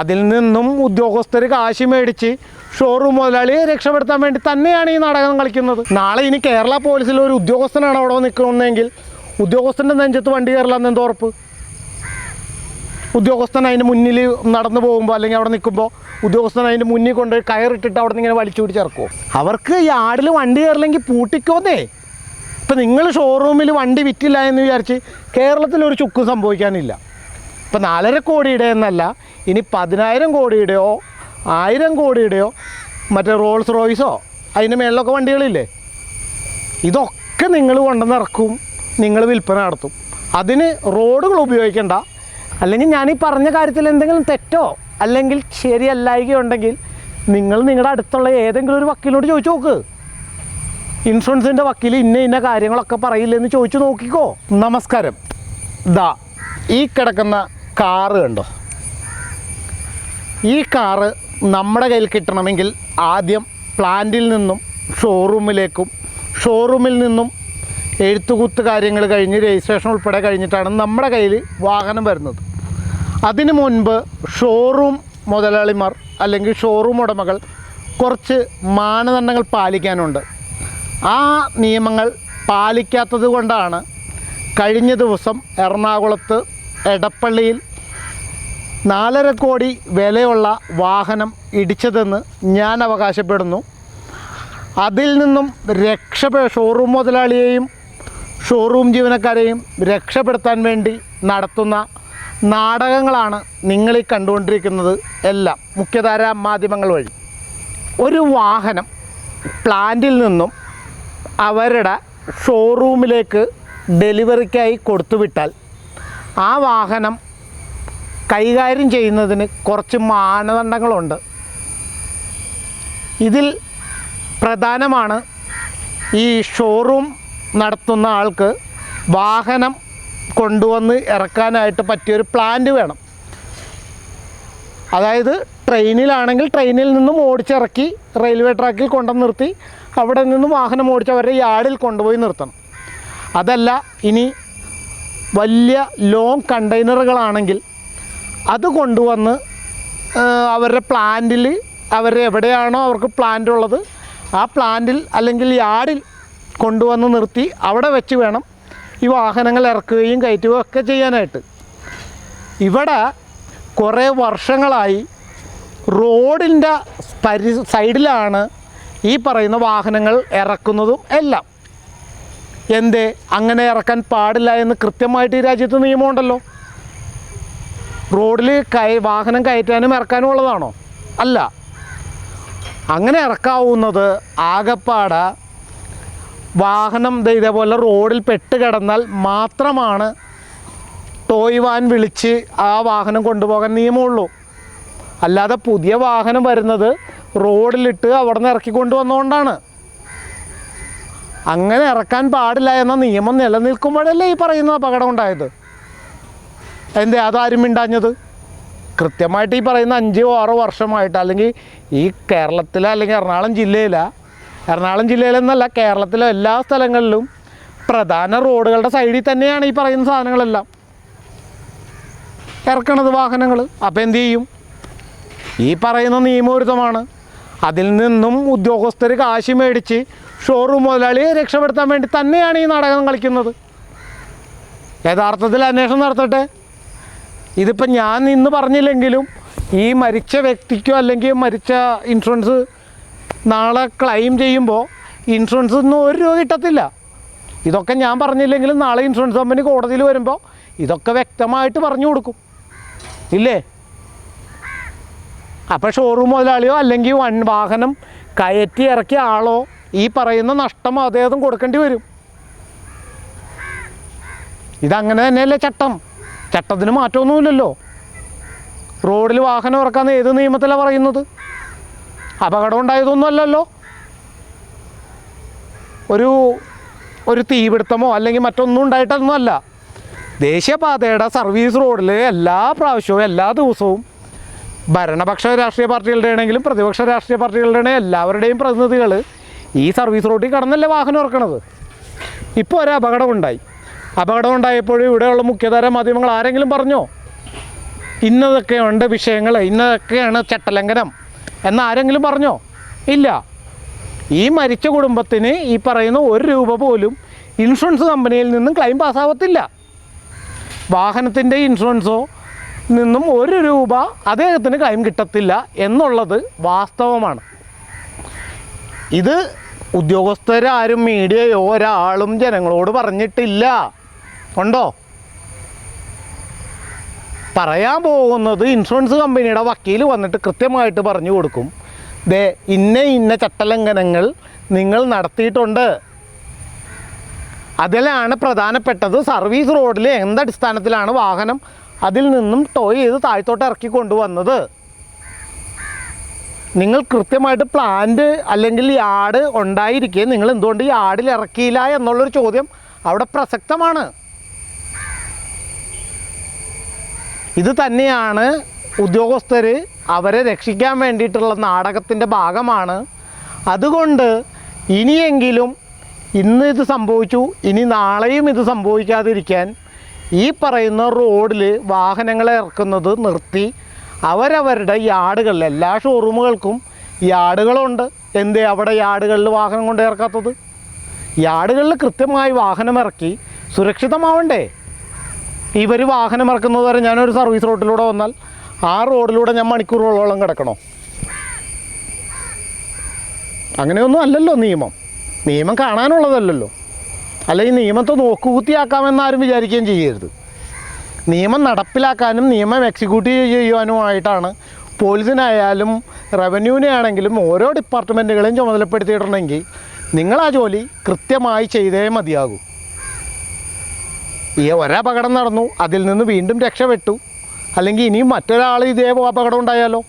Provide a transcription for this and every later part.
അതിൽ നിന്നും ഉദ്യോഗസ്ഥർ കാശ് മേടിച്ച് ഷോറൂം മുതലാളിയെ രക്ഷപ്പെടുത്താൻ വേണ്ടി തന്നെയാണ് ഈ നാടകം കളിക്കുന്നത്. നാളെ ഇനി കേരള പോലീസിൽ ഒരു ഉദ്യോഗസ്ഥനാണ് അവിടെ നിൽക്കുന്നതെങ്കിൽ ഉദ്യോഗസ്ഥന്റെ നെഞ്ചത്ത് വണ്ടി കയറില്ല എന്തോ ഉറപ്പ്? ഉദ്യോഗസ്ഥൻ അതിന് മുന്നിൽ നടന്നു പോകുമ്പോൾ അല്ലെങ്കിൽ അവിടെ നിൽക്കുമ്പോൾ ഉദ്യോഗസ്ഥൻ അതിന്റെ മുന്നിൽ കൊണ്ട് കയറിട്ടിട്ട് അവിടെ നിന്ന് ഇങ്ങനെ വലിച്ചു പിടിച്ചിറക്കുമോ അവർക്ക് യാർഡിൽ വണ്ടി കയറില്ലെങ്കിൽ പൂട്ടിക്കോന്നേ. ഇപ്പം നിങ്ങൾ ഷോറൂമിൽ വണ്ടി വിറ്റില്ല എന്ന് വിചാരിച്ച് കേരളത്തിൽ ഒരു ചുക്കും സംഭവിക്കാനില്ല. ഇപ്പം നാലര കോടിയുടെ എന്നല്ല ഇനി പതിനായിരം കോടിയുടെയോ ആയിരം കോടിയുടെയോ മറ്റേ റോൾസ് റോയ്സോ അതിന്റെ മേളിലൊക്കെ വണ്ടികളില്ലേ? ഇതൊക്കെ നിങ്ങൾ കൊണ്ടുവന്നിറക്കും നിങ്ങൾ വിൽപ്പന നടത്തും. അതിന് റോഡുകൾ ഉപയോഗിക്കേണ്ട. അല്ലെങ്കിൽ ഞാൻ ഈ പറഞ്ഞ കാര്യത്തിൽ എന്തെങ്കിലും തെറ്റോ അല്ലെങ്കിൽ ശരിയല്ലായികയുണ്ടെങ്കിൽ നിങ്ങൾ നിങ്ങളുടെ അടുത്തുള്ള ഏതെങ്കിലും ഒരു വക്കീലിനോട് ചോദിച്ചു നോക്ക്. ഇൻഷുറൻസിന്റെ വക്കീൽ ഇന്ന ഇന്ന കാര്യങ്ങളൊക്കെ പറയില്ലെന്ന് ചോദിച്ചു നോക്കിക്കോ. നമസ്കാരം. ദാ ഈ കിടക്കുന്ന കാറ് കണ്ടോ? ഈ കാറ് നമ്മുടെ കയ്യിൽ കിട്ടണമെങ്കിൽ ആദ്യം പ്ലാന്റിൽ നിന്നും ഷോറൂമിലേക്കും ഷോറൂമിൽ നിന്നും എഴുത്തുകുത്ത് കാര്യങ്ങൾ കഴിഞ്ഞ് രജിസ്ട്രേഷൻ ഉൾപ്പെടെ കഴിഞ്ഞിട്ടാണ് നമ്മുടെ കയ്യിൽ വാഹനം വരുന്നത്. അതിനു മുൻപ് ഷോറൂം മുതലാളിമാർ അല്ലെങ്കിൽ ഷോറൂം ഉടമകൾ കുറച്ച് മാനദണ്ഡങ്ങൾ പാലിക്കാനുണ്ട്. ആ നിയമങ്ങൾ പാലിക്കാത്തത് കൊണ്ടാണ് കഴിഞ്ഞ ദിവസം എറണാകുളത്ത് എടപ്പള്ളിയിൽ നാലര കോടി വിലയുള്ള വാഹനം ഇടിച്ചതെന്ന് ഞാൻ അവകാശപ്പെടുന്നു. അതിൽ നിന്നും രക്ഷപ്പെ ഷോറൂം മുതലാളിയെയും ഷോറൂം ജീവനക്കാരെയും രക്ഷപ്പെടുത്താൻ വേണ്ടി നടത്തുന്ന നാടകങ്ങളാണ് നിങ്ങളീ കണ്ടുകൊണ്ടിരിക്കുന്നത് എല്ലാം മുഖ്യധാര മാധ്യമങ്ങൾ വഴി. ഒരു വാഹനം പ്ലാന്റിൽ നിന്നും അവരുടെ ഷോറൂമിലേക്ക് ഡെലിവറിക്കായി കൊടുത്തുവിട്ടാൽ ആ വാഹനം കൈകാര്യം ചെയ്യുന്നതിന് കുറച്ച് മാനദണ്ഡങ്ങളുണ്ട്. ഇതിൽ പ്രധാനമാണ് ഈ ഷോറൂം നടത്തുന്ന ആൾക്ക് വാഹനം കൊണ്ടുവന്ന് ഇറക്കാനായിട്ട് പറ്റിയൊരു പ്ലാന്റ് വേണം. അതായത് ട്രെയിനിലാണെങ്കിൽ ട്രെയിനിൽ നിന്നും ഓടിച്ചിറക്കി റെയിൽവേ ട്രാക്കിൽ കൊണ്ടു നിർത്തി അവിടെ നിന്നും വാഹനം ഓടിച്ച് അവരുടെ യാർഡിൽ കൊണ്ടുപോയി നിർത്തണം. അതല്ല ഇനി വലിയ ലോങ് കണ്ടെയ്നറുകളാണെങ്കിൽ അത് കൊണ്ടുവന്ന് അവരുടെ പ്ലാന്റിൽ അവർ എവിടെയാണോ അവർക്ക് പ്ലാന്റ് ഉള്ളത് ആ പ്ലാന്റിൽ അല്ലെങ്കിൽ യാർഡിൽ കൊണ്ടുവന്ന് നിർത്തി അവിടെ വെച്ച് വേണം ഈ വാഹനങ്ങൾ ഇറക്കുകയും കയറ്റുകയും ഒക്കെ ചെയ്യാനായിട്ട്. ഇവിടെ കുറേ വർഷങ്ങളായി റോഡിന്റെ പരി സൈഡിലാണ് ഈ പറയുന്ന വാഹനങ്ങൾ ഇറക്കുന്നതും എല്ലാം. എന്തേ? അങ്ങനെ ഇറക്കാൻ പാടില്ല എന്ന് കൃത്യമായിട്ട് ഈ രാജ്യത്ത് നിയമമുണ്ടല്ലോ. റോഡിൽ കൈ വാഹനം കയറ്റാനും ഇറക്കാനും ഉള്ളതാണോ? അല്ല. അങ്ങനെ ഇറക്കാവുന്നത് ആകപ്പാട വാഹനം ഇതേപോലെ റോഡിൽ പെട്ട് കിടന്നാൽ മാത്രമാണ് ടോയ് വാൻ വിളിച്ച് ആ വാഹനം കൊണ്ടുപോകാൻ നിയമമുള്ളൂ. അല്ലാതെ പുതിയ വാഹനം വരുന്നത് റോഡിലിട്ട് അവിടെ നിന്ന് ഇറക്കി കൊണ്ടുവന്നുകൊണ്ടാണ് അങ്ങനെ ഇറക്കാൻ പാടില്ല എന്ന നിയമം നിലനിൽക്കുമ്പോഴല്ലേ ഈ പറയുന്ന അപകടം ഉണ്ടായത്? എന്തേ അതാരും മിണ്ടാഞ്ഞത്? കൃത്യമായിട്ട് ഈ പറയുന്ന അഞ്ചോ ആറോ വർഷമായിട്ട് അല്ലെങ്കിൽ ഈ കേരളത്തിലെ അല്ലെങ്കിൽ എറണാകുളം ജില്ലയിലെ എറണാകുളം ജില്ലയിലെന്നല്ല കേരളത്തിലെ എല്ലാ സ്ഥലങ്ങളിലും പ്രധാന റോഡുകളുടെ സൈഡിൽ തന്നെയാണ് ഈ പറയുന്ന സാധനങ്ങളെല്ലാം. ഇറക്കണത് വാഹനങ്ങൾ അപ്പോൾ എന്തു ചെയ്യും? ഈ പറയുന്ന നിയമവിരുദ്ധമാണ്. അതിൽ നിന്നും ഉദ്യോഗസ്ഥർ കാശി മേടിച്ച് ഷോറൂം മുതലാളിയെ രക്ഷപ്പെടുത്താൻ വേണ്ടി തന്നെയാണ് ഈ നാടകം കളിക്കുന്നത്. യഥാർത്ഥത്തിൽ അന്വേഷണം നടത്തട്ടെ. ഇതിപ്പോൾ ഞാൻ ഇന്ന് പറഞ്ഞില്ലെങ്കിലും ഈ മരിച്ച വ്യക്തിക്കോ അല്ലെങ്കിൽ മരിച്ച ഇൻഷുറൻസ് നാളെ ക്ലെയിം ചെയ്യുമ്പോൾ ഇൻഷുറൻസ് ഒന്നും ഒരു രൂപ കിട്ടത്തില്ല. ഇതൊക്കെ ഞാൻ പറഞ്ഞില്ലെങ്കിലും നാളെ ഇൻഷുറൻസ് കമ്പനി കോടതിയിൽ വരുമ്പോൾ ഇതൊക്കെ വ്യക്തമായിട്ട് പറഞ്ഞു കൊടുക്കും. ഇല്ലേ? അപ്പോൾ ഷോറൂം മുതലാളിയോ അല്ലെങ്കിൽ വൺ വാഹനം കയറ്റി ഇറക്കിയ ആളോ ഈ പറയുന്ന നഷ്ടം അദ്ദേഹം കൊടുക്കേണ്ടി വരും. ഇതങ്ങനെ തന്നെയല്ലേ ചട്ടം? ചട്ടത്തിന് മാറ്റമൊന്നുമില്ലല്ലോ. റോഡിൽ വാഹനം ഇറക്കാന്ന് ഏത് നിയമത്തിലാണ് പറയുന്നത്? അപകടം ഉണ്ടായതൊന്നും അല്ലല്ലോ ഒരു ഒരു തീപിടുത്തമോ അല്ലെങ്കിൽ മറ്റൊന്നും ഉണ്ടായിട്ടൊന്നുമല്ല. ദേശീയപാതയുടെ സർവീസ് റോഡിൽ എല്ലാ പ്രാവശ്യവും എല്ലാ ദിവസവും ഭരണപക്ഷ രാഷ്ട്രീയ പാർട്ടികളുടെ ആണെങ്കിലും പ്രതിപക്ഷ രാഷ്ട്രീയ പാർട്ടികളുടെ ആണെങ്കിലും എല്ലാവരുടെയും പ്രതിനിധികൾ ഈ സർവീസ് റോഡിൽ കടന്നല്ലേ വാഹനം ഇറക്കണത്? ഇപ്പോൾ ഒരു അപകടം ഉണ്ടായി. അപകടം ഉണ്ടായപ്പോൾ ഇവിടെയുള്ള മുഖ്യധാര മാധ്യമങ്ങൾ ആരെങ്കിലും പറഞ്ഞോ? ഇന്നതൊക്കെയുണ്ട് വിഷയങ്ങൾ ഇന്നതൊക്കെയാണ് ചട്ടലംഘനം എന്നാരെങ്കിലും പറഞ്ഞോ? ഇല്ല. ഈ മരിച്ച കുടുംബത്തിന് ഈ പറയുന്ന ഒരു രൂപ പോലും ഇൻഷുറൻസ് കമ്പനിയിൽ നിന്നും ക്ലെയിം പാസ്സാവത്തില്ല. വാഹനത്തിന്റെ ഇൻഷുറൻസോ നിന്നും ഒരു രൂപ അദ്ദേഹത്തിന് ക്ലെയിം കിട്ടത്തില്ല എന്നുള്ളത് വാസ്തവമാണ്. ഇത് ഉദ്യോഗസ്ഥരാരും മീഡിയയോ ഒരാളും ജനങ്ങളോട് പറഞ്ഞിട്ടില്ല. ഉണ്ടോ? പറയാൻ പോകുന്നത് ഇൻഷുറൻസ് കമ്പനിയുടെ വക്കീൽ വന്നിട്ട് കൃത്യമായിട്ട് പറഞ്ഞു കൊടുക്കും. ദേ ഇന്ന ഇന്ന ചട്ടലംഘനങ്ങൾ നിങ്ങൾ നടത്തിയിട്ടുണ്ട്. അതിലാണ് പ്രധാനപ്പെട്ടത് സർവീസ് റോഡിൽ എന്തടിസ്ഥാനത്തിലാണ് വാഹനം അതിൽ നിന്നും ടോയ് ചെയ്ത് താഴ്ത്തോട്ട് ഇറക്കി കൊണ്ടുവന്നത്. നിങ്ങൾ കൃത്യമായിട്ട് പ്ലാന്റ് അല്ലെങ്കിൽ യാഡ് ഉണ്ടായിരിക്കെ നിങ്ങൾ എന്തുകൊണ്ട് ഈ യാർഡിൽ ഇറക്കിയില്ല എന്നുള്ളൊരു ചോദ്യം അവിടെ പ്രസക്തമാണ്. ഇത് തന്നെയാണ് ഉദ്യോഗസ്ഥർ അവരെ രക്ഷിക്കാൻ വേണ്ടിയിട്ടുള്ള നാടകത്തിന്റെ ഭാഗമാണ്. അതുകൊണ്ട് ഇനിയെങ്കിലും ഇന്ന് ഇത് സംഭവിച്ചു ഇനി നാളെയും ഇത് സംഭവിക്കാതിരിക്കാൻ ഈ പറയുന്ന റോഡിൽ വാഹനങ്ങളെ ഇറക്കുന്നത് നിർത്തി. അവരവരുടെ ഈ ആടുകളിൽ എല്ലാ ഷോറൂമുകൾക്കും യാർഡുകളുണ്ട് എന്തേ അവിടെ യാർഡുകളിൽ വാഹനം കൊണ്ട് ഇറക്കാത്തത്? യാർഡുകളിൽ കൃത്യമായി വാഹനം ഇറക്കി സുരക്ഷിതമാവണ്ടേ? ഇവർ വാഹനം ഇറക്കുന്നത് വരെ ഞാനൊരു സർവീസ് റോഡിലൂടെ വന്നാൽ ആ റോഡിലൂടെ ഞാൻ മണിക്കൂറുകളോളം കിടക്കണോ? അങ്ങനെയൊന്നും അല്ലല്ലോ നിയമം. നിയമം കാണാനുള്ളതല്ലല്ലോ. അല്ലെങ്കിൽ നിയമത്തെ നോക്കുകുത്തിയാക്കാമെന്ന് ആരും വിചാരിക്കുകയും ചെയ്യരുത്. നിയമം നടപ്പിലാക്കാനും നിയമം എക്സിക്യൂട്ടീവ് ചെയ്യുവാനുമായിട്ടാണ്. പോലീസിനായാലും റവന്യൂവിനെ ആണെങ്കിലും ഓരോ ഡിപ്പാർട്ട്മെന്റുകളെയും ചുമതലപ്പെടുത്തിയിട്ടുണ്ടെങ്കിൽ നിങ്ങൾ ആ ജോലി കൃത്യമായി ചെയ്തേ മതിയാകൂ. ഈ ഒരപകടം നടന്നു അതിൽ നിന്ന് വീണ്ടും രക്ഷപ്പെട്ടു. അല്ലെങ്കിൽ ഇനിയും മറ്റൊരാൾ ഇതേ അപകടം ഉണ്ടായാലോ?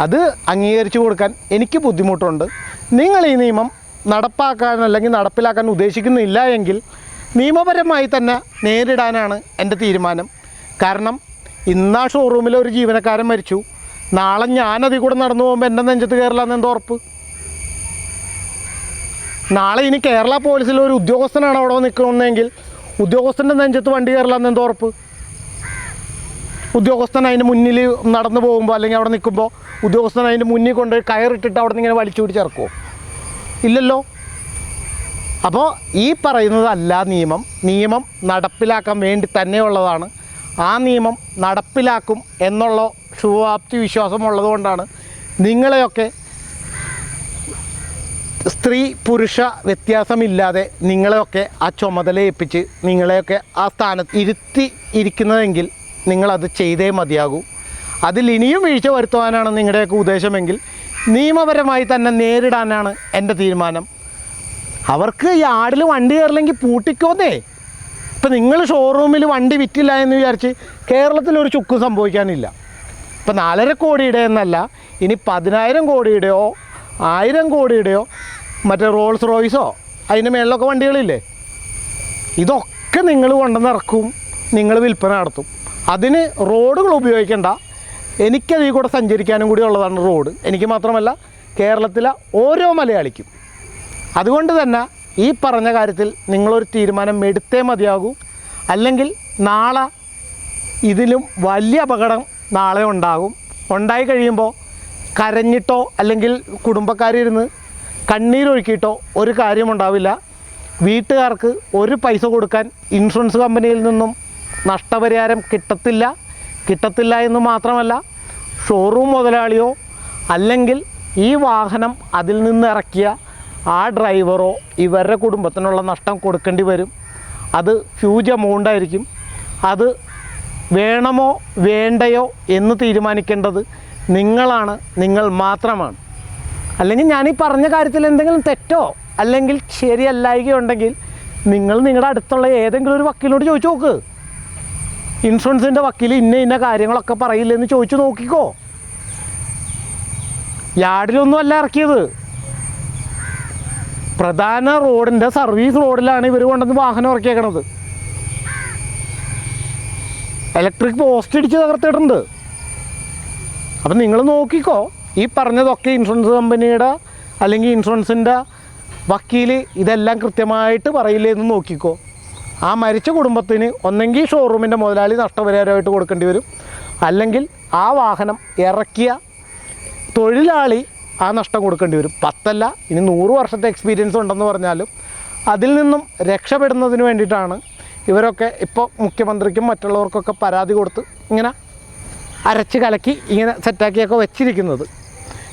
അത് അംഗീകരിച്ചു കൊടുക്കാൻ എനിക്ക് ബുദ്ധിമുട്ടുണ്ട്. നിങ്ങൾ ഈ നിയമം നടപ്പാക്കാൻ അല്ലെങ്കിൽ നടപ്പിലാക്കാൻ ഉദ്ദേശിക്കുന്നില്ല എങ്കിൽ നിയമപരമായി തന്നെ നേരിടാനാണ് എന്റെ തീരുമാനം. കാരണം ഇന്ന് ആ ഷോറൂമിൽ ഒരു ജീവനക്കാരൻ മരിച്ചു. നാളെ ഞാനതിൽ കൂടെ നടന്നു പോകുമ്പോൾ എന്റെ നെഞ്ചത്ത് കയറില്ലാന്ന് എന്തോ ഉറപ്പ്? നാളെ ഇനി കേരള പോലീസിൽ ഒരു ഉദ്യോഗസ്ഥനാണ് അവിടെ നിൽക്കുന്നതെങ്കിൽ ഉദ്യോഗസ്ഥന്റെ നെഞ്ചത്ത് വണ്ടി കയറില്ലാന്ന് എന്തോ ഉറപ്പ്? ഉദ്യോഗസ്ഥൻ അതിന് മുന്നിൽ നടന്നു പോകുമ്പോൾ അല്ലെങ്കിൽ അവിടെ നിൽക്കുമ്പോൾ ഉദ്യോഗസ്ഥൻ അതിന്റെ മുന്നിൽ കൊണ്ട് കയറിട്ടിട്ട് അവിടെ നിന്ന് ഇങ്ങനെ വലിച്ചു ഇല്ലല്ലോ. അപ്പോൾ ഈ പറയുന്നതല്ല നിയമം. നിയമം നടപ്പിലാക്കാൻ വേണ്ടി തന്നെയുള്ളതാണ്. ആ നിയമം നടപ്പിലാക്കും എന്നുള്ള ശുഭാപ്തി വിശ്വാസമുള്ളതുകൊണ്ടാണ് നിങ്ങളെയൊക്കെ സ്ത്രീ പുരുഷ വ്യത്യാസമില്ലാതെ നിങ്ങളെയൊക്കെ ആ ചുമതല ഏൽപ്പിച്ച് നിങ്ങളെയൊക്കെ ആ സ്ഥാനത്ത് ഇരുത്തി ഇരിക്കുന്നതെങ്കിൽ നിങ്ങളത് ചെയ്തേ മതിയാകൂ. അതിൽ ഇനിയും വീഴ്ച വരുത്തുവാനാണ് നിങ്ങളുടെയൊക്കെ ഉദ്ദേശമെങ്കിൽ നിയമപരമായി തന്നെ നേരിടാനാണ് എന്റെ തീരുമാനം. അവർക്ക് ഈ ആടിൽ വണ്ടി കയറില്ലെങ്കിൽ പൂട്ടിക്കോന്നേ. ഇപ്പം നിങ്ങൾ ഷോറൂമിൽ വണ്ടി വിറ്റില്ല എന്ന് വിചാരിച്ച് കേരളത്തിൽ ഒരു ചുക്ക് സംഭവിക്കാനില്ല. ഇപ്പം നാലര കോടിയുടെ എന്നല്ല ഇനി പതിനായിരം കോടിയുടെയോ ആയിരം കോടിയുടെയോ മറ്റേ റോൾസ് റോയ്സോ അതിന്റെ മേളിലൊക്കെ വണ്ടികളില്ലേ? ഇതൊക്കെ നിങ്ങൾ കൊണ്ടുവന്നിറക്കും നിങ്ങൾ വിൽപ്പന നടത്തും. അതിന് റോഡുകൾ ഉപയോഗിക്കേണ്ട. എനിക്കതിൽ കൂടെ സഞ്ചരിക്കാനും കൂടി ഉള്ളതാണ് റോഡ്. എനിക്ക് മാത്രമല്ല കേരളത്തിലെ ഓരോ മലയാളിക്കും അതുകൊണ്ട് തന്നെ ഈ പറഞ്ഞ കാര്യത്തിൽ നിങ്ങളൊരു തീരുമാനം എടുത്തേ മതിയാകൂ. അല്ലെങ്കിൽ നാളെ ഇതിലും വലിയ അപകടം നാളെ ഉണ്ടാകും. ഉണ്ടായി കഴിയുമ്പോൾ കരഞ്ഞിട്ടോ അല്ലെങ്കിൽ കുടുംബക്കാരിരുന്ന് കണ്ണീരൊഴുക്കിയിട്ടോ ഒരു കാര്യമുണ്ടാവില്ല വീട്ടുകാർക്ക് ഒരു പൈസ കൊടുക്കാൻ ഇൻഷുറൻസ് കമ്പനിയിൽ നിന്നും നഷ്ടപരിഹാരം കിട്ടത്തില്ല. കിട്ടത്തില്ല എന്ന് മാത്രമല്ല ഷോറൂം മുതലാളിയോ അല്ലെങ്കിൽ ഈ വാഹനം അതിൽ നിന്ന് ഇറക്കിയ ആ ഡ്രൈവറോ ഇവരുടെ കുടുംബത്തിനുള്ള നഷ്ടം കൊടുക്കേണ്ടി വരും. അത് ഹ്യൂജ് എമൗണ്ട് ആയിരിക്കും. അത് വേണമോ വേണ്ടയോ എന്ന് തീരുമാനിക്കേണ്ടത് നിങ്ങളാണ് നിങ്ങൾ മാത്രമാണ്. അല്ലെങ്കിൽ ഞാൻ ഈ പറഞ്ഞ കാര്യത്തിൽ എന്തെങ്കിലും തെറ്റോ അല്ലെങ്കിൽ ശരിയല്ലായികയുണ്ടെങ്കിൽ നിങ്ങൾ നിങ്ങളുടെ അടുത്തുള്ള ഏതെങ്കിലും ഒരു വക്കീലിനോട് ചോദിച്ചു നോക്ക്. ഇൻഷുറൻസിന്റെ വക്കീൽ ഇന്ന ഇന്ന കാര്യങ്ങളൊക്കെ പറയില്ലെന്ന് ചോദിച്ചു നോക്കിക്കോ. യാർഡിലൊന്നും അല്ല ഇറക്കിയത്. പ്രധാന റോഡിന്റെ സർവീസ് റോഡിലാണ് ഇവർ കൊണ്ടുവന്ന് വാഹനം ഇറക്കിയേക്കണത്. ഇലക്ട്രിക് പോസ്റ്റ് ഇടിച്ച് തകർത്തിട്ടുണ്ട്. അപ്പം നിങ്ങൾ നോക്കിക്കോ ഈ പറഞ്ഞതൊക്കെ ഇൻഷുറൻസ് കമ്പനിയുടെ അല്ലെങ്കിൽ ഇൻഷുറൻസിന്റെ വക്കീൽ ഇതെല്ലാം കൃത്യമായിട്ട് പറയില്ലേ എന്ന് നോക്കിക്കോ. ആ മരിച്ച കുടുംബത്തിന് ഒന്നെങ്കിൽ ഷോറൂമിന്റെ മുതലാളി നഷ്ടപരിഹാരമായിട്ട് കൊടുക്കേണ്ടി വരും. അല്ലെങ്കിൽ ആ വാഹനം ഇറക്കിയ തൊഴിലാളി ആ നഷ്ടം കൊടുക്കേണ്ടി വരും. പത്തല്ല ഇനി നൂറ് വർഷത്തെ എക്സ്പീരിയൻസ് ഉണ്ടെന്ന് പറഞ്ഞാലും അതിൽ നിന്നും രക്ഷപ്പെടുന്നതിന് വേണ്ടിയിട്ടാണ് ഇവരൊക്കെ ഇപ്പോൾ മുഖ്യമന്ത്രിക്കും മറ്റുള്ളവർക്കൊക്കെ പരാതി കൊടുത്ത് ഇങ്ങനെ അരച്ച് കലക്കി ഇങ്ങനെ സെറ്റാക്കിയൊക്കെ വെച്ചിരിക്കുന്നത്.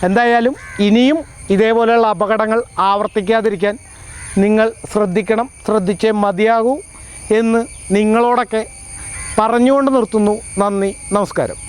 എന്തായാലും ഇനിയും ഇതേപോലെയുള്ള അപകടങ്ങൾ ആവർത്തിക്കാതിരിക്കാൻ നിങ്ങൾ ശ്രദ്ധിക്കണം ശ്രദ്ധിച്ചേ മതിയാകൂ എന്ന് നിങ്ങളോടൊക്കെ പറഞ്ഞുകൊണ്ട് നിർത്തുന്നു. നന്ദി നമസ്കാരം.